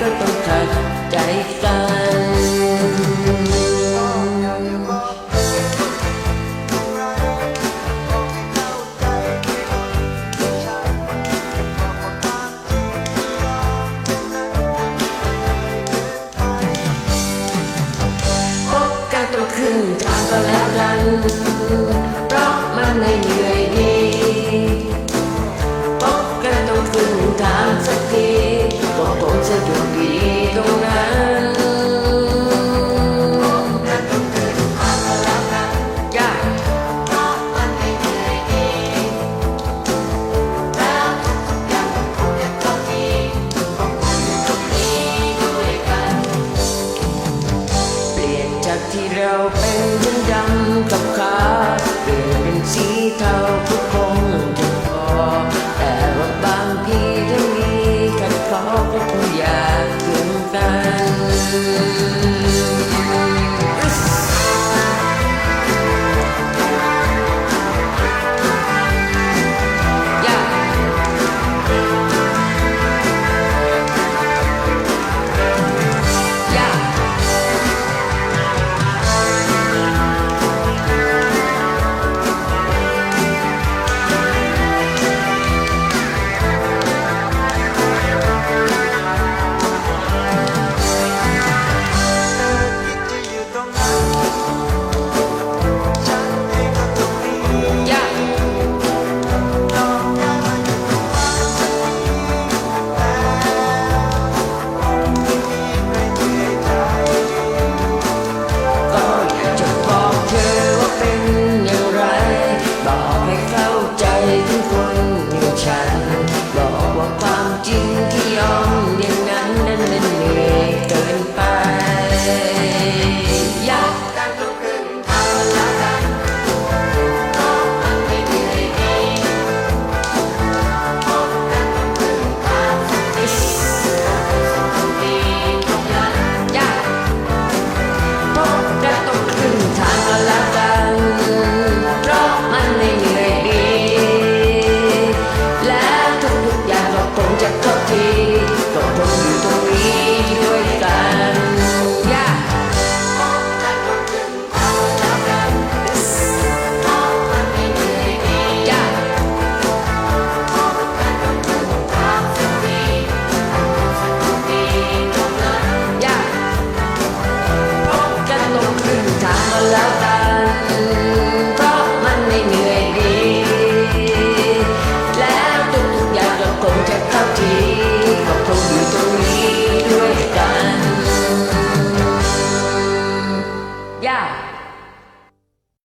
กันพบกันต้องขึ้นทางก็แล้วกันเพราะมันไม่เหนื่อยดี เราเป็นยังดำกับขา